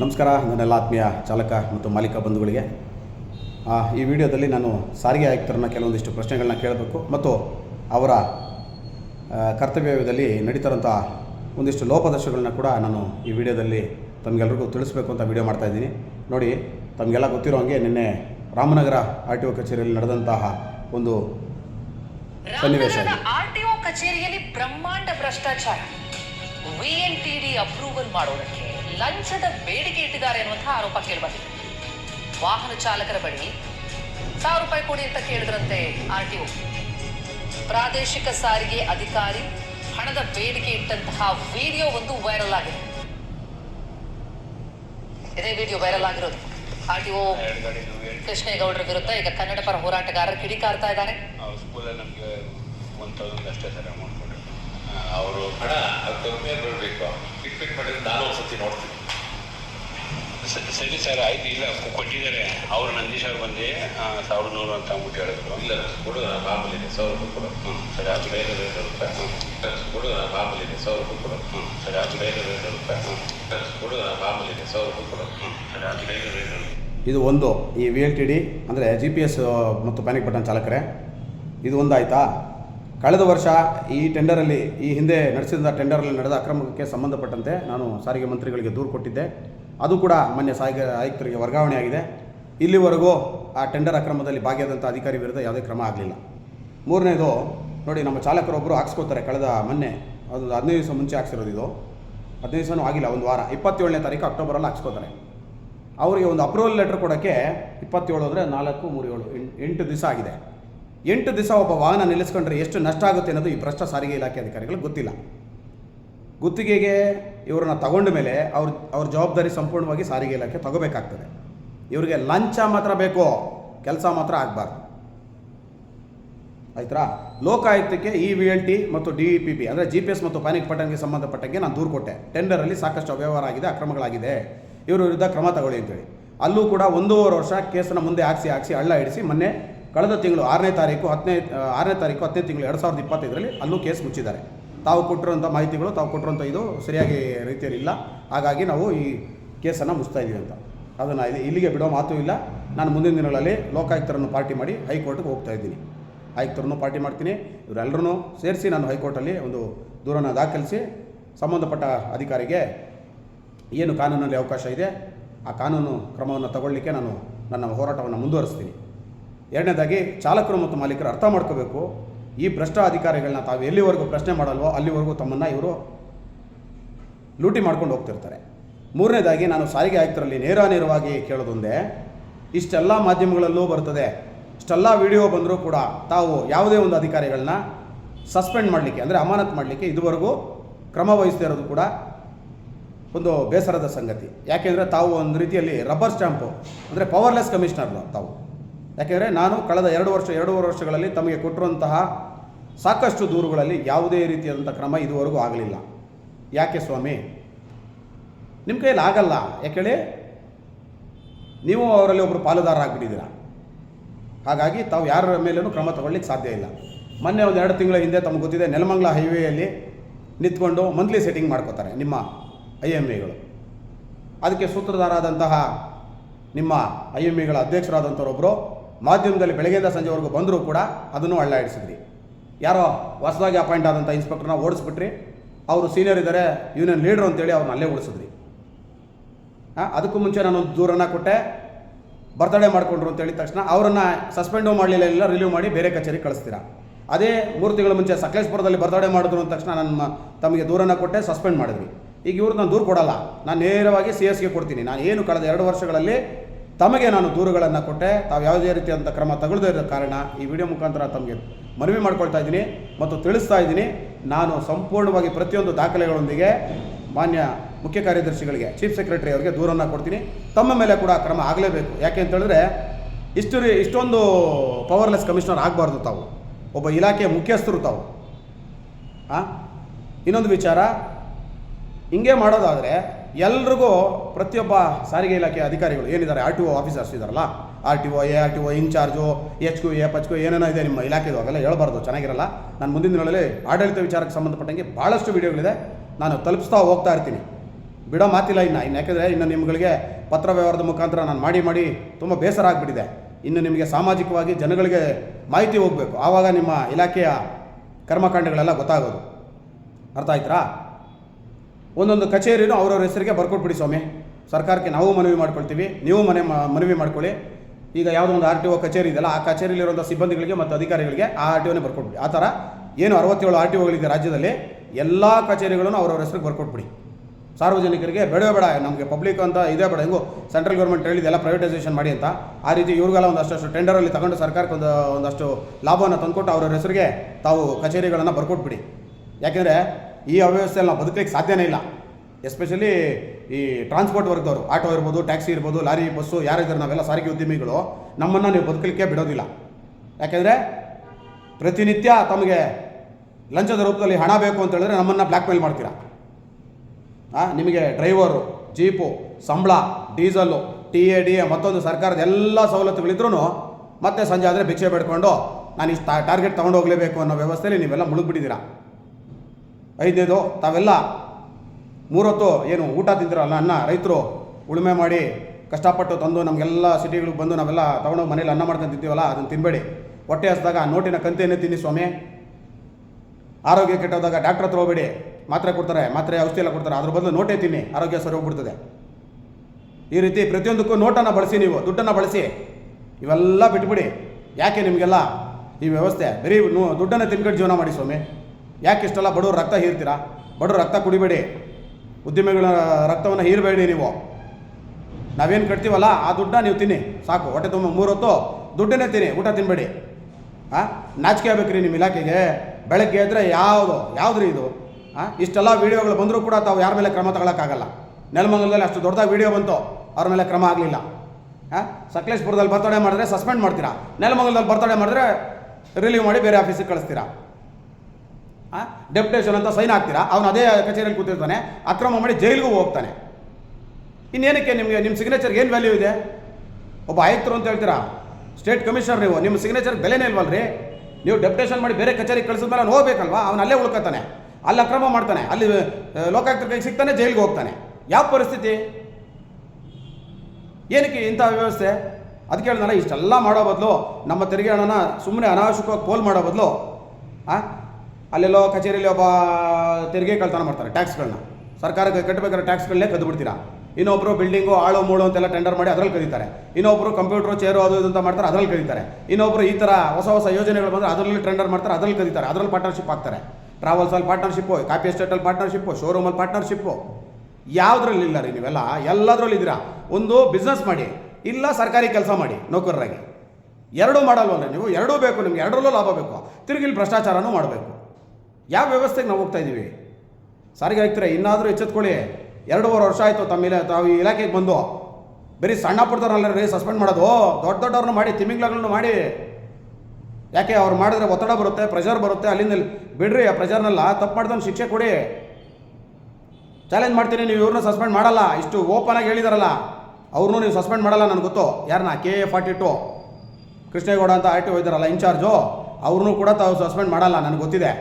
ನಮಸ್ಕಾರ ನನ್ನೆಲ್ಲ ಆತ್ಮೀಯ ಚಾಲಕ ಮತ್ತು ಮಾಲೀಕ ಬಂಧುಗಳಿಗೆ. ಈ ವಿಡಿಯೋದಲ್ಲಿ ನಾನು ಸಾರಿಗೆ ಆಯುಕ್ತರನ್ನ ಕೆಲವೊಂದಿಷ್ಟು ಪ್ರಶ್ನೆಗಳನ್ನ ಕೇಳಬೇಕು ಮತ್ತು ಅವರ ಕರ್ತವ್ಯದಲ್ಲಿ ನಡೀತಾರಂಥ ಒಂದಿಷ್ಟು ಲೋಪದರ್ಶಗಳನ್ನ ಕೂಡ ನಾನು ಈ ವಿಡಿಯೋದಲ್ಲಿ ತಮಗೆಲ್ಲರಿಗೂ ತಿಳಿಸ್ಬೇಕು ಅಂತ ವಿಡಿಯೋ ಮಾಡ್ತಾಯಿದ್ದೀನಿ ನೋಡಿ, ತಮಗೆಲ್ಲ ಗೊತ್ತಿರೋ ಹಾಗೆ ನಿನ್ನೆ ರಾಮನಗರ ಆರ್ ಟಿ ಒ ಕಚೇರಿಯಲ್ಲಿ ನಡೆದಂತಹ ಒಂದು ಸನ್ನಿವೇಶ. ಆರ್ಟಿಒ ಕಚೇರಿಯಲ್ಲಿ ಬ್ರಹ್ಮಾಂಡ ಭ್ರಷ್ಟಾಚಾರ. ವಿಎನ್ಟಿಡಿ ಅಪ್ರೂವಲ್ ಮಾಡೋದಕ್ಕೆ. ಲಂಚದ ಬೇಡಿಕೆ ಇಟ್ಟಿದ್ದಾರೆ ಅನ್ನುವಂತಹ ಆರೋಪ ಕೇಳಿಬಂದಿದೆ. ವಾಹನ ಚಾಲಕರ ಬಳಿ ಸಾವಿರ ರೂಪಾಯಿ ಕೊಡಿ ಅಂತ ಕೇಳಿದ್ರಂತೆ ಆರ್ಟಿಒ ಪ್ರಾದೇಶಿಕ ಸಾರಿಗೆ ಅಧಿಕಾರಿ ಹಣದ ಬೇಡಿಕೆ ಇಟ್ಟಂತಹ ವಿಡಿಯೋ ಒಂದು ವೈರಲ್ ಆಗಿದೆ. ಇದೇ ವಿಡಿಯೋ ವೈರಲ್ ಆಗಿರೋದು. ಆರ್ಟಿಒ ಕೃಷ್ಣೇಗೌಡರ ವಿರುದ್ಧ ಈಗ ಕನ್ನಡ ಪರ ಹೋರಾಟಗಾರರು ಕಿಡಿಕಾರ್ತಾ ಇದ್ದಾರೆ. ಅವ್ರ ಹಣ ಅದು ಕಮ್ಮಿ ಬರಬೇಕು ಟ್ರೀಟ್ಮೆಂಟ್ ಮಾಡಿದ್ರೆ ನಾನು ಒಂದ್ಸತಿ ನೋಡ್ತೀನಿ. ಸರಿ ಸರ್ ಆಯ್ತು ಇಲ್ಲ ಕೊಟ್ಟಿದ್ದಾರೆ. ಅವರು ನಂದೀಶ್ ಅವ್ರು ಬಂದು ಸಾವಿರದ ನೂರು ಅಂತ ಅಂದ್ಬಿಟ್ಟು ಹೇಳಿದ್ರು. ಇಲ್ಲ ಕೊಡು ನಾನು ಮಾಮೂಲಿ ಇದೆ ಸಾವಿರ ರೂಪಾಯಿ ಕೊಡು. ಹ್ಞೂ ಸರಿ ಅದು ಬೇರೆ ಎರಡು ರೂಪಾಯಿ ಕೊಡು ನಾನು ಮಾಮೂಲಿ ಇದೆ ಸಾವಿರ ರೂಪಾಯಿ ಕೊಡು. ಹ್ಞೂ ಸರಿ ಅದು ಬೇರೆ ಎರಡು ರೂಪಾಯಿ ಹ್ಞೂ ಕೊಡು ನಾನು ಮಾಮೂಲಿ ಇದೆ ಸಾವಿರ ರೂಪಾಯಿ ಕೊಡು. ಹ್ಞೂ ಸರಿ ಅದು ಬೇರೆ ಎರಡು ರೂಪಾಯಿ ಇದು ಒಂದು ಈ ವಿ ಎಲ್ ಟಿ ಡಿ ಅಂದರೆ ಜಿ ಪಿ ಎಸ್ ಮತ್ತು ಪ್ಯಾನಿಕ್ ಬಟನ್ ಚಾಲಕರೇ. ಇದು ಒಂದು ಆಯಿತಾ ಕಳೆದ ವರ್ಷ ಈ ಟೆಂಡರಲ್ಲಿ ಈ ಹಿಂದೆ ನಡೆಸಿದ ಟೆಂಡರಲ್ಲಿ ನಡೆದ ಅಕ್ರಮಕ್ಕೆ ಸಂಬಂಧಪಟ್ಟಂತೆ ನಾನು ಸಾರಿಗೆ ಮಂತ್ರಿಗಳಿಗೆ ದೂರು ಕೊಟ್ಟಿದ್ದೆ. ಅದು ಕೂಡ ಮಾನ್ಯ ಸಾರಿಗೆ ಆಯುಕ್ತರಿಗೆ ವರ್ಗಾವಣೆ ಆಗಿದೆ. ಇಲ್ಲಿವರೆಗೂ ಆ ಟೆಂಡರ್ ಅಕ್ರಮದಲ್ಲಿ ಭಾಗಿಯಾದಂಥ ಅಧಿಕಾರಿ ವಿರುದ್ಧ ಯಾವುದೇ ಕ್ರಮ ಆಗಲಿಲ್ಲ. ಮೂರನೇದು, ನೋಡಿ ನಮ್ಮ ಚಾಲಕರೊಬ್ಬರು ಹಾಕ್ಸ್ಕೋತಾರೆ ಕಳೆದ ಮೊನ್ನೆ. ಅದು ಹದಿನೈದು ದಿವಸ ಮುಂಚೆ ಹಾಕ್ಸಿರೋದು ಇದು. ಹದಿನೈದು ದಿವಸನೂ ಆಗಿಲ್ಲ, ಒಂದು ವಾರ. ಇಪ್ಪತ್ತೇಳನೇ ತಾರೀಕು ಅಕ್ಟೋಬರಲ್ಲಿ ಹಾಕ್ಸ್ಕೋತಾರೆ. ಅವರಿಗೆ ಒಂದು ಅಪ್ರೂವಲ್ ಲೆಟರ್ ಕೊಡೋಕ್ಕೆ ಇಪ್ಪತ್ತೇಳು ಅಂದರೆ ನಾಲ್ಕು, ಮೂರು, ಏಳು, ಎಂಟು ಎಂಟು ದಿವಸ ಆಗಿದೆ. ಎಂಟು ದಿವಸ ಒಬ್ಬ ವಾಹನ ನಿಲ್ಲಿಸ್ಕೊಂಡ್ರೆ ಎಷ್ಟು ನಷ್ಟ ಆಗುತ್ತೆ ಅನ್ನೋದು ಈ ಭ್ರಷ್ಟ ಸಾರಿಗೆ ಇಲಾಖೆ ಅಧಿಕಾರಿಗಳಿಗೆ ಗೊತ್ತಿಲ್ಲ. ಗುತ್ತಿಗೆಗೆ ಇವರನ್ನ ತಗೊಂಡ ಮೇಲೆ ಅವ್ರ ಅವ್ರ ಜವಾಬ್ದಾರಿ ಸಂಪೂರ್ಣವಾಗಿ ಸಾರಿಗೆ ಇಲಾಖೆ ತಗೋಬೇಕಾಗ್ತದೆ. ಇವರಿಗೆ ಲಂಚ ಮಾತ್ರ ಬೇಕು, ಕೆಲಸ ಮಾತ್ರ ಆಗಬಾರ್ದು. ಆಯ್ತಾ? ಲೋಕಾಯುಕ್ತಕ್ಕೆ ಇ ವಿ ಎಲ್ ಟಿ ಮತ್ತು ಡಿ ಇ ಪಿ ಪಿ, ಅಂದರೆ ಜಿ ಪಿ ಎಸ್ ಮತ್ತು ಪ್ಯಾನಿಕ್ ಪಟ್ಟಣಿಗೆ ಸಂಬಂಧಪಟ್ಟಂಗೆ ನಾನು ದೂರು ಕೊಟ್ಟೆ. ಟೆಂಡರಲ್ಲಿ ಸಾಕಷ್ಟು ಅವ್ಯವಹಾರ ಆಗಿದೆ, ಅಕ್ರಮಗಳಾಗಿದೆ. ಇವರ ವಿರುದ್ಧ ಕ್ರಮ ತಗೊಳ್ಳಿ ಅಂತೇಳಿ. ಅಲ್ಲೂ ಕೂಡ ಒಂದೂವರೆ ವರ್ಷ ಕೇಸನ್ನು ಮುಂದೆ ಹಾಕ್ಸಿ ಹಾಕ್ಸಿ ಹಳ್ಳ ಇಡಿಸಿ ಮೊನ್ನೆ ಕಳೆದ ತಿಂಗಳು ಆರನೇ ತಾರೀಕು, ಹತ್ತನೇ ಆರನೇ ತಾರೀಕು, ಹತ್ತನೇ ತಿಂಗಳು ಎರಡು ಸಾವಿರದ ಇಪ್ಪತ್ತೈದರಲ್ಲಿ ಅಲ್ಲೂ ಕೇಸ್ ಮುಚ್ಚಿದ್ದಾರೆ. ತಾವು ಕೊಟ್ಟಿರುವಂಥ ಮಾಹಿತಿಗಳು, ತಾವು ಕೊಟ್ಟಿರುವಂಥ ಇದು ಸರಿಯಾಗಿ ರೀತಿಯಲ್ಲಿ ಇಲ್ಲ ಹಾಗಾಗಿ ನಾವು ಈ ಕೇಸನ್ನು ಮುಚ್ತಾ ಇದ್ದೀವಿ ಅಂತ. ಅದನ್ನು ಇಲ್ಲಿ, ಇಲ್ಲಿಗೆ ಬಿಡೋ ಮಾತು ಇಲ್ಲ. ನಾನು ಮುಂದಿನ ದಿನಗಳಲ್ಲಿ ಲೋಕಾಯುಕ್ತರನ್ನು ಪಾರ್ಟಿ ಮಾಡಿ ಹೈಕೋರ್ಟ್ಗೆ ಹೋಗ್ತಾ ಇದ್ದೀನಿ. ಆಯುಕ್ತರನ್ನು ಪಾರ್ಟಿ ಮಾಡ್ತೀನಿ. ಇವರೆಲ್ಲರೂ ಸೇರಿಸಿ ನಾನು ಹೈಕೋರ್ಟಲ್ಲಿ ಒಂದು ದೂರನ್ನು ದಾಖಲಿಸಿ ಸಂಬಂಧಪಟ್ಟ ಅಧಿಕಾರಿಗೆ ಏನು ಕಾನೂನಲ್ಲಿ ಅವಕಾಶ ಇದೆ, ಆ ಕಾನೂನು ಕ್ರಮವನ್ನು ತಗೊಳ್ಳಿಕ್ಕೆ ನಾನು ನನ್ನ ಹೋರಾಟವನ್ನು ಮುಂದುವರಿಸ್ತೀನಿ. ಎರಡನೇದಾಗಿ ಚಾಲಕರು ಮತ್ತು ಮಾಲೀಕರು ಅರ್ಥ ಮಾಡ್ಕೋಬೇಕು, ಈ ಭ್ರಷ್ಟ ಅಧಿಕಾರಿಗಳನ್ನ ತಾವು ಎಲ್ಲಿವರೆಗೂ ಪ್ರಶ್ನೆ ಮಾಡಲ್ವೋ ಅಲ್ಲಿವರೆಗೂ ತಮ್ಮನ್ನು ಇವರು ಲೂಟಿ ಮಾಡ್ಕೊಂಡು ಹೋಗ್ತಿರ್ತಾರೆ. ಮೂರನೇದಾಗಿ ನಾನು ಸಾರಿಗೆ ಆಯುಕ್ತರಲ್ಲಿ ನೇರ ನೇರವಾಗಿ ಕೇಳೋದೊಂದೇ, ಇಷ್ಟೆಲ್ಲ ಮಾಧ್ಯಮಗಳಲ್ಲೂ ಬರ್ತದೆ, ಇಷ್ಟೆಲ್ಲ ವಿಡಿಯೋ ಬಂದರೂ ಕೂಡ ತಾವು ಯಾವುದೇ ಒಂದು ಅಧಿಕಾರಿಗಳನ್ನ ಸಸ್ಪೆಂಡ್ ಮಾಡಲಿಕ್ಕೆ, ಅಂದರೆ ಅಮಾನತ್ ಮಾಡಲಿಕ್ಕೆ ಇದುವರೆಗೂ ಕ್ರಮ ವಹಿಸದೇ ಇರೋದು ಕೂಡ ಒಂದು ಬೇಸರದ ಸಂಗತಿ. ಯಾಕೆಂದರೆ ತಾವು ಒಂದು ರೀತಿಯಲ್ಲಿ ರಬ್ಬರ್ ಸ್ಟ್ಯಾಂಪು, ಅಂದರೆ ಪವರ್ಲೆಸ್ ಕಮಿಷನರ್ ತಾವು. ಯಾಕೆಂದರೆ ನಾನು ಕಳೆದ ಎರಡು ವರ್ಷ, ಎರಡೂವರೆ ವರ್ಷಗಳಲ್ಲಿ ತಮಗೆ ಕೊಟ್ಟಿರುವಂತಹ ಸಾಕಷ್ಟು ದೂರುಗಳಲ್ಲಿ ಯಾವುದೇ ರೀತಿಯಾದಂಥ ಕ್ರಮ ಇದುವರೆಗೂ ಆಗಲಿಲ್ಲ. ಯಾಕೆ ಸ್ವಾಮಿ? ನಿಮ್ಮ ಕೈಯಲ್ಲಿ ಆಗಲ್ಲ. ಯಾಕೇಳಿ? ನೀವು ಅವರಲ್ಲಿ ಒಬ್ಬರು ಪಾಲುದಾರ ಆಗಿಬಿಟ್ಟಿದ್ದೀರಾ ಹಾಗಾಗಿ ತಾವು ಯಾರ ಮೇಲೂ ಕ್ರಮ ತಗೊಳ್ಳಿಕ್ಕೆ ಸಾಧ್ಯ ಇಲ್ಲ. ಮೊನ್ನೆ ಒಂದು ಎರಡು ತಿಂಗಳ ಹಿಂದೆ ತಮಗೆ ಗೊತ್ತಿದೆ, ನೆಲಮಂಗ್ಲ ಹೈವೇಯಲ್ಲಿ ನಿಂತ್ಕೊಂಡು ಮಂತ್ಲಿ ಸೆಟ್ಟಿಂಗ್ ಮಾಡ್ಕೋತಾರೆ ನಿಮ್ಮ ಐ ಎಂ ಎಗಳು ಅದಕ್ಕೆ ಸೂತ್ರಧಾರಾದಂತಹ ನಿಮ್ಮ ಐ ಎಂ ಎಗಳ ಅಧ್ಯಕ್ಷರಾದಂಥವ್ರೊಬ್ಬರು ಮಾಧ್ಯಮದಲ್ಲಿ ಬೆಳಗ್ಗೆಯಿಂದ ಸಂಜೆವರೆಗೂ ಬಂದರೂ ಕೂಡ ಅದನ್ನು ಅಳ್ಳಾಡಿಸಿದ್ರಿ ಯಾರೋ ಹೊಸದಾಗಿ ಅಪಾಯಿಂಟ್ ಆದಂಥ ಇನ್ಸ್ಪೆಕ್ಟರ್ನ ಓಡಿಸ್ಬಿಟ್ರಿ. ಅವರು ಸೀನಿಯರ್ ಇದ್ದಾರೆ ಯೂನಿಯನ್ ಲೀಡ್ರು ಅಂತೇಳಿ ಅವ್ರನ್ನ ಅಲ್ಲೇ ಉಳಿಸಿದ್ರಿ ಹಾಂ, ಅದಕ್ಕೂ ಮುಂಚೆ ನಾನು ದೂರನ್ನು ಕೊಟ್ಟೆ. ಬರ್ತಡೇ ಮಾಡಿಕೊಂಡ್ರು ಅಂತ ಹೇಳಿದ ತಕ್ಷಣ ಅವರನ್ನು ಸಸ್ಪೆಂಡು ಮಾಡಲಿಲ್ಲ, ಇಲ್ಲ ರಿಲೀವ್ ಮಾಡಿ ಬೇರೆ ಕಚೇರಿಗೆ ಕಳಿಸ್ತೀರಾ. ಅದೇ ಮೂರು ತಿಂಗಳ ಮುಂಚೆ ಸಕಲೇಶ್ಪುರದಲ್ಲಿ ಬರ್ತಡೇ ಮಾಡಿದ್ರು ಅಂದ ತಕ್ಷಣ ನನ್ನ ತಮಗೆ ದೂರನ್ನು ಕೊಟ್ಟೆ ಸಸ್ಪೆಂಡ್ ಮಾಡಿದ್ವಿ ಈಗ ಇವ್ರು ನಾನು ದೂರು ಕೊಡಲ್ಲ. ನಾನು ನೇರವಾಗಿ ಸಿ ಎಸ್ಗೆ ಕೊಡ್ತೀನಿ. ನಾನು ಏನು ಕಳೆದ ಎರಡು ವರ್ಷಗಳಲ್ಲಿ ತಮಗೆ ನಾನು ದೂರುಗಳನ್ನು ಕೊಟ್ಟೆ, ತಾವು ಯಾವುದೇ ರೀತಿಯಾದಂಥ ಕ್ರಮ ತಗೊಳ್ಳದೇ ಇರೋ ಕಾರಣ ಈ ವಿಡಿಯೋ ಮುಖಾಂತರ ತಮಗೆ ಮನವಿ ಮಾಡ್ಕೊಳ್ತಾ ಇದ್ದೀನಿ ಮತ್ತು ತಿಳಿಸ್ತಾ ಇದ್ದೀನಿ. ನಾನು ಸಂಪೂರ್ಣವಾಗಿ ಪ್ರತಿಯೊಂದು ದಾಖಲೆಗಳೊಂದಿಗೆ ಮಾನ್ಯ ಮುಖ್ಯ ಕಾರ್ಯದರ್ಶಿಗಳಿಗೆ ಚೀಫ್ ಸೆಕ್ರೆಟರಿ ಅವರಿಗೆ ದೂರನ್ನು ಕೊಡ್ತೀನಿ. ತಮ್ಮ ಮೇಲೆ ಕೂಡ ಕ್ರಮ ಆಗಲೇಬೇಕು. ಯಾಕೆ ಅಂತೇಳಿದ್ರೆ ಇಷ್ಟು ರೀ ಇಷ್ಟೊಂದು ಪವರ್ಲೆಸ್ ಕಮಿಷನರ್ ಆಗಬಾರ್ದು ತಾವು. ಒಬ್ಬ ಇಲಾಖೆಯ ಮುಖ್ಯಸ್ಥರು ತಾವು. ಹಾಂ ಇನ್ನೊಂದು ವಿಚಾರ, ಹಿಂಗೆ ಮಾಡೋದಾದರೆ ಎಲ್ರಿಗೂ ಪ್ರತಿಯೊಬ್ಬ ಸಾರಿಗೆ ಇಲಾಖೆ ಅಧಿಕಾರಿಗಳು ಏನಿದ್ದಾರೆ ಆರ್ ಟಿ ಒ ಆಫೀಸರ್ಸ್ ಇದ್ದಾರಲ್ಲ R T O A R T O in charge H Q A H Q ಏನೇನೋ ಇದೆ ನಿಮ್ಮ ಇಲಾಖೆದು, ಅವೆಲ್ಲ ಹೇಳ್ಬಾರ್ದು, ಚೆನ್ನಾಗಿರಲ್ಲ. ನಾನು ಮುಂದಿನ ದಿನಗಳಲ್ಲಿ ಆಡಳಿತ ವಿಚಾರಕ್ಕೆ ಸಂಬಂಧಪಟ್ಟಂಗೆ ಭಾಳಷ್ಟು ವಿಡಿಯೋಗಳಿದೆ, ನಾನು ತಲುಪಿಸ್ತಾ ಹೋಗ್ತಾ ಇರ್ತೀನಿ. ಬಿಡೋ ಮಾತಿಲ್ಲ ಇನ್ನು ಇನ್ನು ಯಾಕೆಂದರೆ ಇನ್ನು ನಿಮ್ಗಳಿಗೆ ಪತ್ರ ವ್ಯವಹಾರದ ಮುಖಾಂತರ ನಾನು ಮಾಡಿ ಮಾಡಿ ತುಂಬ ಬೇಸರ ಆಗಿಬಿಟ್ಟಿದೆ. ಇನ್ನು ನಿಮಗೆ ಸಾಮಾಜಿಕವಾಗಿ ಜನಗಳಿಗೆ ಮಾಹಿತಿ ಹೋಗಬೇಕು. ಆವಾಗ ನಿಮ್ಮ ಇಲಾಖೆಯ ಕರ್ಮಕಾಂಡಗಳೆಲ್ಲ ಗೊತ್ತಾಗೋದು. ಅರ್ಥ ಆಯ್ತಾ ಒಂದೊಂದು ಕಚೇರಿನೂ ಅವ್ರವ್ರ ಹೆಸರಿಗೆ ಬರ್ಕೊಟ್ಬಿಡಿ ಸ್ವಾಮಿ. ಸರ್ಕಾರಕ್ಕೆ ನಾವು ಮನವಿ ಮಾಡ್ಕೊಳ್ತೀವಿ, ನೀವು ಮನೆ ಮನವಿ ಮಾಡ್ಕೊಳ್ಳಿ. ಈಗ ಯಾವುದೋ ಒಂದು ಆರ್ ಟಿ ಒ ಕಚೇರಿ ಇದೆಯಲ್ಲ, ಆ ಕಚೇರಿಲಿರುವಂಥ ಸಿಬ್ಬಂದಿಗಳಿಗೆ ಮತ್ತು ಅಧಿಕಾರಿಗಳಿಗೆ ಆ ಆರ್ ಟಿ ಒನೇ ಬರ್ಕೊಟ್ಬಿಡಿ ಆ ಥರ ಏನು ಅರವತ್ತೇಳು ಆರ್ ಟಿ ಒಗಳಿದೆ ರಾಜ್ಯದಲ್ಲಿ, ಎಲ್ಲ ಕಚೇರಿಗಳನ್ನು ಅವ್ರವ್ರ ಹೆಸರಿಗೆ ಬರ್ಕೊಟ್ಬಿಡಿ ಸಾರ್ವಜನಿಕರಿಗೆ ಬೇಡವೇ ಬೇಡ, ನಮಗೆ ಪಬ್ಲಿಕ್ ಅಂತ ಇದೇ ಬೇಡ, ಹೆಂಗೋ ಸೆಂಟ್ರಲ್ ಗೌರ್ಮೆಂಟ್ ಹೇಳಿದೆ, ಎಲ್ಲ ಪ್ರೈವೇಟೈಸೇಷನ್ ಮಾಡಿ ಅಂತ. ಆ ರೀತಿ ಇವ್ರಿಗೆಲ್ಲ ಒಂದಷ್ಟು ಟೆಂಡರಲ್ಲಿ ತಗೊಂಡು ಸರ್ಕಾರಕ್ಕೆ ಒಂದು, ಒಂದಷ್ಟು ಲಾಭವನ್ನು ತಂದುಕೊಟ್ಟು ಅವ್ರವ್ರ ಹೆಸರಿಗೆ ತಾವು ಕಚೇರಿಗಳನ್ನು ಬರ್ಕೊಟ್ಬಿಡಿ ಯಾಕೆಂದರೆ ಈ ಅವ್ಯವಸ್ಥೆ ಎಲ್ಲ ಬದುಕಲಿಕ್ಕೆ ಸಾಧ್ಯನೇ ಇಲ್ಲ. ಎಸ್ಪೆಷಲಿ ಈ ಟ್ರಾನ್ಸ್ಪೋರ್ಟ್ ವರ್ಗದವರು ಆಟೋ ಇರ್ಬೋದು ಟ್ಯಾಕ್ಸಿ ಇರ್ಬೋದು, ಲಾರಿ, ಬಸ್ಸು ಯಾರಿದ್ದಾರೆ ನಾವೆಲ್ಲ ಸಾರಿಗೆ ಉದ್ಯಮಿಗಳು, ನಮ್ಮನ್ನು ನೀವು ಬದುಕಲಿಕ್ಕೆ ಬಿಡೋದಿಲ್ಲ. ಯಾಕೆಂದರೆ ಪ್ರತಿನಿತ್ಯ ತಮಗೆ ಲಂಚದ ರೂಪದಲ್ಲಿ ಹಣ ಬೇಕು ಅಂತ ಹೇಳಿದ್ರೆ ನಮ್ಮನ್ನು ಬ್ಲ್ಯಾಕ್ ಮೇಲ್ ಮಾಡ್ತೀರಾ ನಿಮಗೆ ಡ್ರೈವರು ಜೀಪು ಸಂಬಳ diesel T A D A ಮತ್ತೊಂದು ಸರ್ಕಾರದ ಎಲ್ಲ ಸವಲತ್ತುಗಳಿದ್ರೂ ಮತ್ತೆ ಸಂಜೆ ಆದರೆ ಭಿಕ್ಷೆ ಬೇಡ್ಕೊಂಡು ನಾನು ಇಷ್ಟು ಟಾರ್ಗೆಟ್ ತೊಗೊಂಡು ಹೋಗಲೇಬೇಕು ಅನ್ನೋ ವ್ಯವಸ್ಥೆಯಲ್ಲಿ ನೀವೆಲ್ಲ ಮುಳುಗ್ಬಿಟ್ಟಿದ್ದೀರಾ? ಐದನೇದು ತಾವೆಲ್ಲ ಮೂರೊತ್ತು ಏನು ಊಟ ತಿಂದಿರಲ್ಲ, ಅನ್ನ, ರೈತರು ಉಳುಮೆ ಮಾಡಿ ಕಷ್ಟಪಟ್ಟು ತಂದು ನಮಗೆಲ್ಲ ಸಿಟಿಗಳಿಗೆ ಬಂದು ನಾವೆಲ್ಲ ತೊಗೊಂಡೋಗಿ ಮನೇಲಿ ಅನ್ನ ಮಾಡ್ಕೊಂಡು ತಿಂತೀವಲ್ಲ, ಅದನ್ನು ತಿನ್ನಬೇಡಿ ಹೊಟ್ಟೆ ಹಸಿದಾಗ ನೋಟಿನ ಕಂತೆಯನ್ನೇ ತಿನ್ನಿ ಸ್ವಾಮಿ. ಆರೋಗ್ಯ ಕೆಟ್ಟೋದಾಗ ಡಾಕ್ಟ್ರ್ ಹತ್ರ ಹೋಗ್ಬೇಡಿ. ಮಾತ್ರೆ ಕೊಡ್ತಾರೆ, ಮಾತ್ರೆ ಔಷಧಿ ಎಲ್ಲ ಕೊಡ್ತಾರೆ, ಅದ್ರ ಬದಲು ನೋಟೇ ತಿನ್ನಿ, ಆರೋಗ್ಯ ಸರಿ ಹೋಗ್ಬಿಡ್ತದೆ. ಈ ರೀತಿ ಪ್ರತಿಯೊಂದಕ್ಕೂ ನೋಟನ್ನು ಬಳಸಿ ನೀವು, ದುಡ್ಡನ್ನು ಬಳಸಿ. ಇವೆಲ್ಲ ಬಿಟ್ಬಿಡಿ. ಯಾಕೆ ನಿಮಗೆಲ್ಲ ಈ ವ್ಯವಸ್ಥೆ? ಬರೀ ನೋ, ದುಡ್ಡನ್ನು ತಿನ್ಕೊಂಡು ಜೀವನ ಮಾಡಿ ಸ್ವಾಮಿ. ಯಾಕೆ ಇಷ್ಟೆಲ್ಲ ಬಡವ್ರ ರಕ್ತ ಹೀರ್ತೀರಾ? ಬಡವ್ರ ರಕ್ತ ಕುಡಿಬೇಡಿ. ಉದ್ಯಮಿಗಳ ರಕ್ತವನ್ನು ಹೀರಬೇಡಿ ನೀವು. ನಾವೇನು ಕಟ್ತೀವಲ್ಲ, ಆ ದುಡ್ಡನ್ನ ನೀವು ತಿನ್ನಿ. ಸಾಕು, ಹೊಟ್ಟೆ ತುಂಬ ಮೂರೊತ್ತು. ದುಡ್ಡನ್ನೇ ತಿನ್ನಿ, ಊಟ ತಿನ್ನಬೇಡಿ ಹಾಂ ನಾಚಿಕೆ ಆಗ್ಬೇಕ್ರಿ ನಿಮ್ಮ ಇಲಾಖೆಗೆ. ಬೆಳಗ್ಗೆ ಎದ್ದರೆ ಯಾವುದು, ಯಾವುದ್ರಿ ಇದು? ಹಾಂ ಇಷ್ಟೆಲ್ಲ ವೀಡಿಯೋಗಳು ಬಂದರೂ ಕೂಡ ತಾವು ಯಾರ ಮೇಲೆ ಕ್ರಮ ತಗೊಳಕ್ಕಾಗಲ್ಲ. ನೆಲಮಂಗಲದಲ್ಲಿ ಅಷ್ಟು ದೊಡ್ಡದಾಗಿ ವೀಡಿಯೋ ಬಂತು, ಅವ್ರ ಮೇಲೆ ಕ್ರಮ ಆಗಲಿಲ್ಲ. ಹಾಂ ಸಕಲೇಶ್ಪುರದಲ್ಲಿ ಬರ್ತಡೇ ಮಾಡಿದ್ರೆ ಸಸ್ಪೆಂಡ್ ಮಾಡ್ತೀರಾ? ನೆಲಮಂಗಲದಲ್ಲಿ ಬರ್ತಡೆ ಮಾಡಿದ್ರೆ ರಿಲೀವ್ ಮಾಡಿ ಬೇರೆ ಆಫೀಸಿಗೆ ಕಳಿಸ್ತೀರಾ? ಡೆಪ್ಯುಟೇಷನ್ ಅಂತ ಸೈನ್ ಹಾಕ್ತೀರಾ? ಅವನು ಅದೇ ಕಚೇರಿಯಲ್ಲಿ ಕೂತಿರ್ತಾನೆ. ಅಕ್ರಮ ಮಾಡಿ ಜೈಲಿಗೂ ಹೋಗ್ತಾನೆ. ಇನ್ನೇನಕ್ಕೆ ನಿಮಗೆ ನಿಮ್ಮ ಸಿಗ್ನೇಚರ್ಗೆ ಏನು ವ್ಯಾಲ್ಯೂ ಇದೆ? ಒಬ್ಬ ಆಯುಕ್ತರು ಅಂತ ಹೇಳ್ತೀರಾ? ಸ್ಟೇಟ್ ಕಮಿಷನರ್ ನೀವು, ನಿಮ್ಮ ಸಿಗ್ನೇಚರ್ ಬೆಲೆನೇ ಇಲ್ವಲ್ರಿ? ನೀವು ಡೆಪ್ಟೇಷನ್ ಮಾಡಿ ಬೇರೆ ಕಚೇರಿಗೆ ಕಳಿಸಿದ ಮೇಲೆ ಅವ್ನು ಹೋಗ್ಬೇಕಲ್ವಾ? ಅವನು ಅಲ್ಲೇ ಉಳ್ಕೊತಾನೆ. ಅಲ್ಲಿ ಅಕ್ರಮ ಮಾಡ್ತಾನೆ. ಅಲ್ಲಿ ಲೋಕಾಯುಕ್ತರ ಸಿಗ್ತಾನೆ ಜೈಲಿಗೆ ಹೋಗ್ತಾನೆ. ಯಾವ ಪರಿಸ್ಥಿತಿ? ಏನಕ್ಕೆ ಇಂಥ ವ್ಯವಸ್ಥೆ? ಅದಕ್ಕೆ ಹೇಳಿದ್ನಲ್ಲ ಇಷ್ಟೆಲ್ಲ ಮಾಡೋ ಬದಲು ನಮ್ಮ ತೆರಿಗೆ ಹಣನ ಸುಮ್ಮನೆ ಅನಾವಶ್ಯಕವಾಗಿ ಪೋಲ್ ಮಾಡೋ ಬದಲು, ಆ? ಅಲ್ಲೆಲ್ಲೋ ಕಚೇರಿಯಲ್ಲಿ ಒಬ್ಬ ತೆರಿಗೆ ಕಳ್ತನ ಮಾಡ್ತಾರೆ ಟ್ಯಾಕ್ಸ್ಗಳನ್ನ. ಸರ್ಕಾರಕ್ಕೆ ಕಟ್ಟಬೇಕಾದ್ರೆ ಟ್ಯಾಕ್ಸ್ಗಳನ್ನೇ ಕದ್ದು ಬಿಡ್ತೀರಾ ಇನ್ನೊಬ್ಬರು ಬಿಲ್ಡಿಂಗು ಆಳು ಮೂಳು ಅಂತೆಲ್ಲ ಟೆಂಡರ್ ಮಾಡಿ ಅದರಲ್ಲಿ ಕದೀತಾರೆ. ಇನ್ನೊಬ್ಬರು ಕಂಪ್ಯೂಟರ್, ಚೇರು ಅದು ಇದು ಅಂತ ಮಾಡ್ತಾರೆ, ಅದರಲ್ಲಿ ಕದೀತಾರೆ. ಇನ್ನೊಬ್ಬರು ಈ ಥರ ಹೊಸ ಹೊಸ ಯೋಜನೆಗಳು ಬಂದರೆ ಅದರಲ್ಲಿ ಟೆಂಡರ್ ಮಾಡ್ತಾರೆ, ಅದರಲ್ಲಿ ಕದೀತಾರೆ, ಅದರಲ್ಲಿ ಪಾರ್ಟ್ನರ್ಶಿಪ್ ಆಗ್ತಾರೆ ಟ್ರಾವೆಲ್ಸಲ್ಲಿ ಪಾರ್ಟ್ನರ್ಶಿಪ್ಪು ಕಾಪಿ ಎಸ್ಟೇಟಲ್ಲಿ ಪಾರ್ಟ್ನರ್ಶಿಪ್ಪು ಶೋರೂಮಲ್ಲಿ ಪಾರ್ಟ್ನರ್ಶಿಪ್ಪು ಯಾವುದ್ರಲ್ಲಿ ಇಲ್ಲ ರೀ ನೀವೆಲ್ಲ? ಎಲ್ಲದರಲ್ಲಿ ಇದ್ದೀರಾ? ಒಂದು ಬಿಸ್ನೆಸ್ ಮಾಡಿ, ಇಲ್ಲ ಸರ್ಕಾರಿ ಕೆಲಸ ಮಾಡಿ, ನೌಕರರಾಗಿ. ಎರಡೂ ಮಾಡಲ್ವಲ್ಲ ನೀವು? ಎರಡೂ ಬೇಕು ನಿಮ್ಗೆ, ಎರಡರಲ್ಲೂ ಲಾಭ ಬೇಕು. ತಿರುಗಿಲ್ಲಿ ಭ್ರಷ್ಟಾಚಾರನೂ ಮಾಡಬೇಕು. ಯಾವ ವ್ಯವಸ್ಥೆಗೆ ನಾವು ಹೋಗ್ತಾ ಇದ್ದೀವಿ ಸಾರಿಗೆ ಆಯ್ತಾರೆ ಇನ್ನಾದರೂ ಎಚ್ಚೆತ್ಕೊಳ್ಳಿ. ಎರಡೂವರೆ ವರ್ಷ ಆಯಿತು ತಮ್ಮ ತಾವು ಈ ಇಲಾಖೆಗೆ ಬಂದು. ಬರೀ ಸಣ್ಣ ಪುಡ್ತಾರಲ್ಲ ರೀ ಸಸ್ಪೆಂಡ್ ಮಾಡೋದು. ದೊಡ್ಡ ದೊಡ್ಡವ್ರನ್ನ ಮಾಡಿ, ತಿಮಿಂಗ್ಲಗಳನ್ನು ಮಾಡಿ. ಯಾಕೆ ಅವ್ರು ಮಾಡಿದ್ರೆ ಒತ್ತಡ ಬರುತ್ತೆ, ಪ್ರೆಷರ್ ಬರುತ್ತೆ, ಅಲ್ಲಿಂದ ಬಿಡ್ರಿ, ಆ ಪ್ರೆಷರ್ನೆಲ್ಲ, ತಪ್ಪು ಮಾಡಿದವ್ನು ಶಿಕ್ಷೆ ಕೊಡಿ. ಚಾಲೆಂಜ್ ಮಾಡ್ತೀನಿ, ನೀವು ಇವ್ರನ್ನ ಸಸ್ಪೆಂಡ್ ಮಾಡಲ್ಲ. ಇಷ್ಟು ಓಪನ್ ಆಗಿ ಹೇಳಿದಾರಲ್ಲ, ಅವ್ರನ್ನೂ ನೀವು ಸಸ್ಪೆಂಡ್ ಮಾಡಲ್ಲ ನನಗೆ ಗೊತ್ತು. ಯಾರನ್ನ? K A forty two. Krishnegowda ಅಂತ ಆರ್ ಟಿ ಒಯ್ದಾರಲ್ಲ ಇನ್ಚಾರ್ಜು, ಅವ್ರನ್ನೂ ಕೂಡ ತಾವು ಸಸ್ಪೆಂಡ್ ಮಾಡಲ್ಲ, ನನಗೆ ಗೊತ್ತಿದೆ.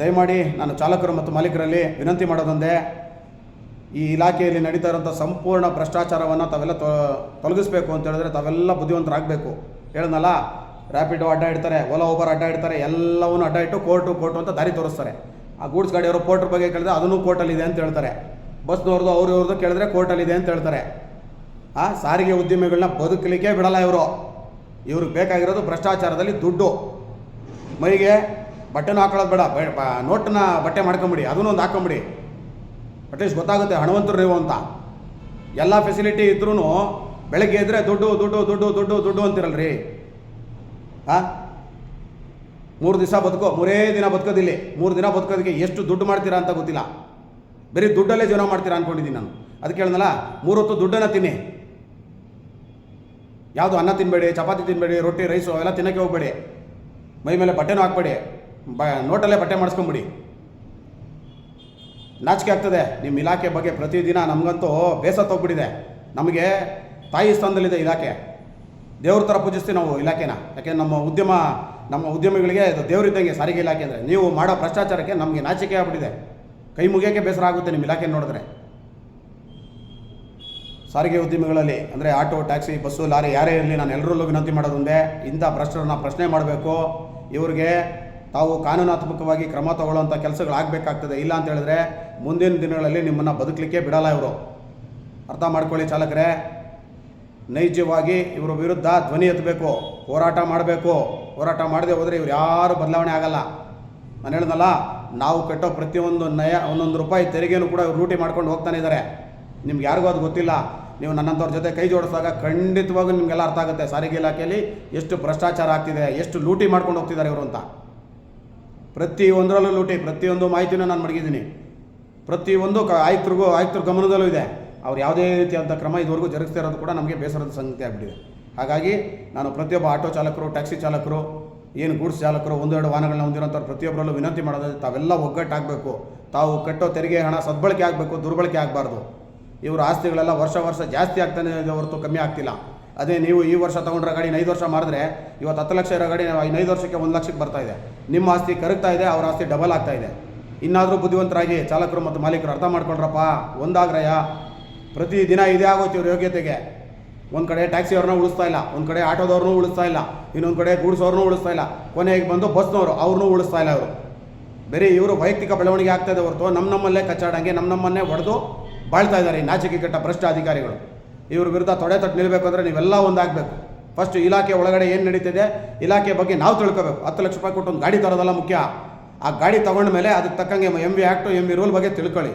ದಯಮಾಡಿ ನಾನು ಚಾಲಕರು ಮತ್ತು ಮಾಲೀಕರಲ್ಲಿ ವಿನಂತಿ ಮಾಡೋದೊಂದೇ, ಈ ಇಲಾಖೆಯಲ್ಲಿ ನಡೀತಾ ಇರೋಂಥ ಸಂಪೂರ್ಣ ಭ್ರಷ್ಟಾಚಾರವನ್ನು ತಾವೆಲ್ಲ ತೊಲಗಿಸ್ಬೇಕು ಅಂತ ಹೇಳಿದ್ರೆ ತಾವೆಲ್ಲ ಬುದ್ಧಿವಂತರಾಗಬೇಕು. ಹೇಳಿದ್ನಲ್ಲ ರ್ಯಾಪಿಡೋ ಅಡ್ಡ ಇಡ್ತಾರೆ ಓಲಾ ಓಬರ್ ಅಡ್ಡ ಇಡ್ತಾರೆ, ಎಲ್ಲವನ್ನು ಅಡ್ಡ ಇಟ್ಟು ಕೋರ್ಟು ಕೋರ್ಟು ಅಂತ ದಾರಿ ತೋರಿಸ್ತಾರೆ. ಆ ಗೂಡ್ಸ್ ಗಾಡಿಯವರು ಕೋರ್ಟ್ರ ಬಗ್ಗೆ ಕೇಳಿದ್ರೆ ಅದನ್ನು ಕೋರ್ಟಲ್ಲಿದೆ ಅಂತ ಹೇಳ್ತಾರೆ. ಬಸ್ನವ್ರದ್ದು ಅವ್ರು ಇವ್ರದ್ದು ಕೇಳಿದ್ರೆ ಕೋರ್ಟಲ್ಲಿದೆ ಅಂತ ಹೇಳ್ತಾರೆ. ಆ ಸಾರಿಗೆ ಉದ್ಯಮಿಗಳನ್ನ ಬದುಕಲಿಕ್ಕೆ ಬಿಡಲ್ಲ ಇವರು. ಇವ್ರಿಗೆ ಬೇಕಾಗಿರೋದು ಭ್ರಷ್ಟಾಚಾರದಲ್ಲಿ ದುಡ್ಡು. ಮೈಗೆ ಬಟ್ಟೆನೂ ಹಾಕೊಳ್ಳೋದು ಬೇಡ. ಬೇಡ ನೋಟನ್ನ ಬಟ್ಟೆ ಮಾಡ್ಕೊಂಬಿಡಿ, ಅದನ್ನೂ ಒಂದು ಹಾಕೊಂಬಿಡಿ. ಅಟ್ಲೀಸ್ಟ್ ಗೊತ್ತಾಗುತ್ತೆ ಹಣವಂತರು ನೀವು ಅಂತ. ಎಲ್ಲ ಫೆಸಿಲಿಟಿ ಇದ್ರೂ ಬೆಳಗ್ಗೆ ಇದ್ರೆ ದುಡ್ಡು ದುಡ್ಡು ದುಡ್ಡು ದುಡ್ಡು ದುಡ್ಡು ಅಂತಿರಲ್ರಿ. ಹಾಂ? ಮೂರು ದಿವಸ ಬದುಕೋ, ಮೂರೇ ದಿನ ಬದುಕೋದಿಲ್ಲಿ ಮೂರು ದಿನ ಬದುಕೋದಕ್ಕೆ ಎಷ್ಟು ದುಡ್ಡು ಮಾಡ್ತೀರಾ ಅಂತ ಗೊತ್ತಿಲ್ಲ. ಬರೀ ದುಡ್ಡಲ್ಲೇ ಜೀವನ ಮಾಡ್ತೀರಾ ಅಂದ್ಕೊಂಡಿದ್ದೀನಿ ನಾನು. ಅದಕ್ಕೆ ಹೇಳ್ದಲ್ಲ, ಮೂರು ಹೊತ್ತು ದುಡ್ಡನ್ನು ತಿನ್ನಿ. ಯಾವುದು ಅನ್ನ ತಿನ್ನಬೇಡಿ ಚಪಾತಿ ತಿನ್ನಬೇಡಿ ರೊಟ್ಟಿ, ರೈಸು, ಅವೆಲ್ಲ ತಿನ್ನೋಕ್ಕೆ ಹೋಗಬೇಡಿ. ಮೈ ಮೇಲೆ ಬಟ್ಟೆನೂ ಹಾಕ್ಬೇಡಿ. ಬ, ನೋಟಲ್ಲೇ ಬಟ್ಟೆ ಮಾಡಿಸ್ಕೊಂಬಿಡಿ. ನಾಚಿಕೆ ಆಗ್ತದೆ. ನಿಮ್ಮ ಇಲಾಖೆ ಬಗ್ಗೆ ಪ್ರತಿದಿನ ನಮಗಂತೂ ಬೇಸತ್ತು ಹೋಗ್ಬಿಟ್ಟಿದೆ. ನಮಗೆ ತಾಯಿ ಸ್ಥಾನದಲ್ಲಿದೆ ಇಲಾಖೆ. ದೇವ್ರ ಥರ ಪೂಜಿಸ್ತೀವಿ ನಾವು ಇಲಾಖೆನ. ಯಾಕೆ ನಮ್ಮ ಉದ್ಯಮ, ನಮ್ಮ ಉದ್ಯಮಿಗಳಿಗೆ ಇದು ದೇವರಿದ್ದಂಗೆ ಸಾರಿಗೆ ಇಲಾಖೆ ಅಂದರೆ ನೀವು ಮಾಡೋ ಭ್ರಷ್ಟಾಚಾರಕ್ಕೆ ನಮಗೆ ನಾಚಿಕೆ ಆಗ್ಬಿಟ್ಟಿದೆ. ಕೈ ಮುಗಿಯೋಕ್ಕೆ ಬೇಸರ ಆಗುತ್ತೆ ನಿಮ್ಮ ಇಲಾಖೆ ನೋಡಿದ್ರೆ. ಸಾರಿಗೆ ಉದ್ಯಮಿಗಳಲ್ಲಿ ಅಂದರೆ ಆಟೋ, ಟ್ಯಾಕ್ಸಿ, ಬಸ್ಸು, ಲಾರಿ ಯಾರೇ ಇರಲಿ ನಾನು ಎಲ್ಲರಲ್ಲೂ ವಿನಂತಿ ಮಾಡೋದೊಂದೇ ಇಂಥ ಭ್ರಷ್ಟರನ್ನ ಪ್ರಶ್ನೆ ಮಾಡಬೇಕು. ಇವ್ರಿಗೆ ತಾವು ಕಾನೂನಾತ್ಮಕವಾಗಿ ಕ್ರಮ ತಗೊಳ್ಳುವಂಥ ಕೆಲಸಗಳಾಗಬೇಕಾಗ್ತದೆ. ಇಲ್ಲ ಅಂತ ಹೇಳಿದ್ರೆ ಮುಂದಿನ ದಿನಗಳಲ್ಲಿ ನಿಮ್ಮನ್ನು ಬದುಕಲಿಕ್ಕೆ ಬಿಡಲ್ಲ ಇವರು. ಅರ್ಥ ಮಾಡ್ಕೊಳ್ಳಿ ಚಾಲಕರೇ. ನೈಜವಾಗಿ ಇವರ ವಿರುದ್ಧ ಧ್ವನಿ ಎತ್ತಬೇಕು, ಹೋರಾಟ ಮಾಡಬೇಕು. ಹೋರಾಟ ಮಾಡದೆ ಹೋದರೆ ಇವ್ರು ಯಾರು ಬದಲಾವಣೆ ಆಗಲ್ಲ. ನಾನು ಹೇಳ್ದಲ್ಲ, ನಾವು ಕಟ್ಟೋ ಪ್ರತಿಯೊಂದು ನಯ, ಒಂದೊಂದು ರೂಪಾಯಿ ತೆರಿಗೆನೂ ಕೂಡ ಇವರು ರೂಟಿ ಮಾಡ್ಕೊಂಡು ಹೋಗ್ತಾನೆ ಇದ್ದಾರೆ ನಿಮ್ಗೆ ಯಾರಿಗೂ ಅದು ಗೊತ್ತಿಲ್ಲ. ನೀವು ನನ್ನಂಥವ್ರ ಜೊತೆ ಕೈ ಜೋಡಿಸಿದಾಗ ಖಂಡಿತವಾಗೂ ನಿಮಗೆಲ್ಲ ಅರ್ಥ ಆಗುತ್ತೆ. ಸಾರಿಗೆ ಇಲಾಖೆಯಲ್ಲಿ ಎಷ್ಟು ಭ್ರಷ್ಟಾಚಾರ ಆಗ್ತಿದೆ, ಎಷ್ಟು ಲೂಟಿ ಮಾಡ್ಕೊಂಡು ಹೋಗ್ತಿದ್ದಾರೆ ಇವರು ಅಂತ. ಪ್ರತಿಯೊಂದರಲ್ಲೂ ಲೂಟಿ, ಪ್ರತಿಯೊಂದು ಮಾಹಿತಿನೂ ನಾನು ಮಡಗಿದ್ದೀನಿ. ಪ್ರತಿಯೊಂದು ಕ ಆಯುಕ್ತರಿಗೂ, ಆಯುಕ್ತರ ಗಮನದಲ್ಲೂ ಇದೆ. ಅವ್ರು ಯಾವುದೇ ರೀತಿಯಾದಂಥ ಕ್ರಮ ಇದುವರೆಗೂ ಜರುಗಿಸ್ತಾ ಇರೋದು ಕೂಡ ನಮಗೆ ಬೇಸರದ ಸಂಗತಿ ಆಗಿಬಿಟ್ಟಿದೆ. ಹಾಗಾಗಿ ನಾನು ಪ್ರತಿಯೊಬ್ಬ ಆಟೋ ಚಾಲಕರು, ಟ್ಯಾಕ್ಸಿ ಚಾಲಕರು, ಏನು ಗೂಡ್ಸ್ ಚಾಲಕರು ಒಂದೆರಡು ವಾಹನಗಳನ್ನ ಹೊಂದಿರೋಂಥವ್ರು ಪ್ರತಿಯೊಬ್ಬರಲ್ಲೂ ವಿನಂತಿ ಮಾಡೋದು ತಾವೆಲ್ಲ ಒಗ್ಗಟ್ಟಾಗಬೇಕು. ತಾವು ಕಟ್ಟೋ ತೆರಿಗೆ ಹಣ ಸದ್ಬಳಕೆ ಆಗಬೇಕು, ದುರ್ಬಳಕೆ ಆಗಬಾರ್ದು. ಇವರು ಆಸ್ತಿಗಳೆಲ್ಲ ವರ್ಷ ವರ್ಷ ಜಾಸ್ತಿ ಆಗ್ತಾನೆ ಇದೆ ಹೊರತು ಕಮ್ಮಿ ಆಗ್ತಿಲ್ಲ. ಅದೇ ನೀವು ಈ ವರ್ಷ ತೊಗೊಂಡ್ರೆ ಗಾಡಿ ಐದು ವರ್ಷ ಮಾಡಿದ್ರೆ ಇವತ್ತು ಹತ್ತು ಲಕ್ಷ ಇರೋ ಗಾಡಿ ಐದು ವರ್ಷಕ್ಕೆ ಒಂದು ಲಕ್ಷಕ್ಕೆ ಬರ್ತಾ ಇದೆ. ನಿಮ್ಮ ಆಸ್ತಿ ಕರಗ್ತಾ ಇದೆ, ಅವ್ರ ಆಸ್ತಿ ಡಬಲ್ ಆಗ್ತಾ ಇದೆ. ಇನ್ನಾದರೂ ಬುದ್ಧಿವಂತರಾಗಿ ಚಾಲಕರು ಮತ್ತು ಮಾಲೀಕರು ಅರ್ಥ ಮಾಡ್ಕೊಂಡ್ರಪ್ಪ ಒಂದಾಗ್ರಯ ಪ್ರತಿ ದಿನ ಇದೇ ಆಗೋತಿ ಇವ್ರ ಯೋಗ್ಯತೆಗೆ. ಒಂದು ಕಡೆ ಟ್ಯಾಕ್ಸಿಯವ್ರನ್ನ ಉಳಿಸ್ತಾ ಇಲ್ಲ, ಒಂದು ಕಡೆ ಆಟೋದವ್ರನ್ನೂ ಉಳಿಸ್ತಾ ಇಲ್ಲ, ಇನ್ನೊಂದು ಕಡೆ ಗೂಡ್ಸೋರ್ನೂ ಉಳಿಸ್ತಾ ಇಲ್ಲ. ಕೊನೆಗೆ ಬಂದು ಬಸ್ನವರು, ಅವ್ರನ್ನೂ ಉಳಿಸ್ತಾ ಇಲ್ಲ ಅವರು ಬೇರೆ ಇವರು ವೈಯಕ್ತಿಕ ಬೆಳವಣಿಗೆ ಆಗ್ತಾ ಇದೆ ಹೊರತು ನಮ್ಮ ನಮ್ಮಲ್ಲೇ ಕಚ್ಚಾಡಂಗೆ ನಮ್ಮ ನಮ್ಮನ್ನೇ ಹೊಡೆದು ಬಾಳ್ತಾ ಇದ್ದಾರೆ ಈ ನಾಚಿಕೆ ಕೆಟ್ಟ ಭ್ರಷ್ಟ ಅಧಿಕಾರಿಗಳು ಇವ್ರ ವಿರುದ್ಧ ತೊಡೆ ತಟ್ಟು ನಿಲ್ಲಬೇಕು ಅಂದರೆ ನೀವೆಲ್ಲ ಒಂದಾಗಬೇಕು. ಫಸ್ಟ್ ಇಲಾಖೆ ಒಳಗಡೆ ಏನು ನಡೀತಿದೆ? ಇಲಾಖೆ ಬಗ್ಗೆ ನಾವು ತಿಳ್ಕೋಬೇಕು. ಹತ್ತು ಲಕ್ಷ ರೂಪಾಯಿ ಕೊಟ್ಟು ಒಂದು ಗಾಡಿ ತರೋದಲ್ಲ ಮುಖ್ಯ. ಆ ಗಾಡಿ ತಗೊಂಡ ಮೇಲೆ ಅದಕ್ಕೆ ತಕ್ಕಂಗೆ M B act M B rule ಬಗ್ಗೆ ತಿಳ್ಕೊಳ್ಳಿ.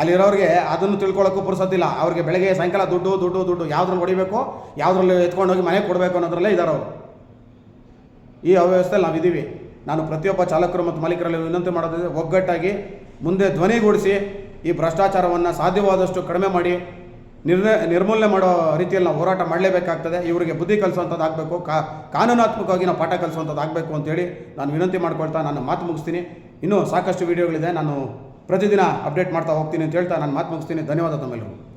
ಅಲ್ಲಿರೋರಿಗೆ ಅದನ್ನು ತಿಳ್ಕೊಳ್ಳೋಕ್ಕೂ ಪುರ್ಸೋದಿಲ್ಲ ಅವ್ರಿಗೆ ಬೆಳಗ್ಗೆ ಸಾಯಂಕಾಲ ದುಡ್ಡು ದುಡ್ಡು ದುಡ್ಡು ಯಾವ್ದ್ರಲ್ಲಿ ಹೊಡಿಬೇಕು? ಯಾವುದ್ರಲ್ಲಿ ಎತ್ಕೊಂಡು ಹೋಗಿ ಮನೆಗೆ ಕೊಡಬೇಕು ಅನ್ನೋದ್ರಲ್ಲೇ ಇದಾರೆ ಅವರು. ಈ ಅವ್ಯವಸ್ಥೆಯಲ್ಲಿ ನಾವಿದ್ದೀವಿ ನಾನು ಪ್ರತಿಯೊಬ್ಬ ಚಾಲಕರು ಮತ್ತು ಮಾಲೀಕರಲ್ಲಿ ವಿನಂತಿ ಮಾಡೋದಿದೆ, ಒಗ್ಗಟ್ಟಾಗಿ ಮುಂದೆ ಧ್ವನಿಗೂಡಿಸಿ ಈ ಭ್ರಷ್ಟಾಚಾರವನ್ನು ಸಾಧ್ಯವಾದಷ್ಟು ಕಡಿಮೆ ಮಾಡಿ ನಿರ್ಣಯ ನಿರ್ಮೂಲನೆ ಮಾಡೋ ರೀತಿಯಲ್ಲಿ ನಾವು ಹೋರಾಟ ಮಾಡಲೇಬೇಕಾಗ್ತದೆ. ಇವರಿಗೆ ಬುದ್ಧಿ ಕಲಿಸುವಂಥದ್ದು ಆಗಬೇಕು. ಕಾ, ಕಾನೂನಾತ್ಮಕವಾಗಿ ನಾವು ಪಾಠ ಕಲಿಸುವಂಥದ್ದು ಆಗಬೇಕು ಅಂತೇಳಿ ನಾನು ವಿನಂತಿ ಮಾಡ್ಕೊಳ್ತಾ ನಾನು ಮಾತು ಮುಗಿಸ್ತೀನಿ. ಇನ್ನೂ ಸಾಕಷ್ಟು ವಿಡಿಯೋಗಳಿದೆ. ನಾನು ಪ್ರತಿದಿನ ಅಪ್ಡೇಟ್ ಮಾಡ್ತಾ ಹೋಗ್ತೀನಿ ಅಂತ ಹೇಳ್ತಾ ನಾನು ಮಾತು ಮುಗಿಸ್ತೀನಿ. ಧನ್ಯವಾದ ತಮ್ಮೆಲ್ಲರಿಗೂ.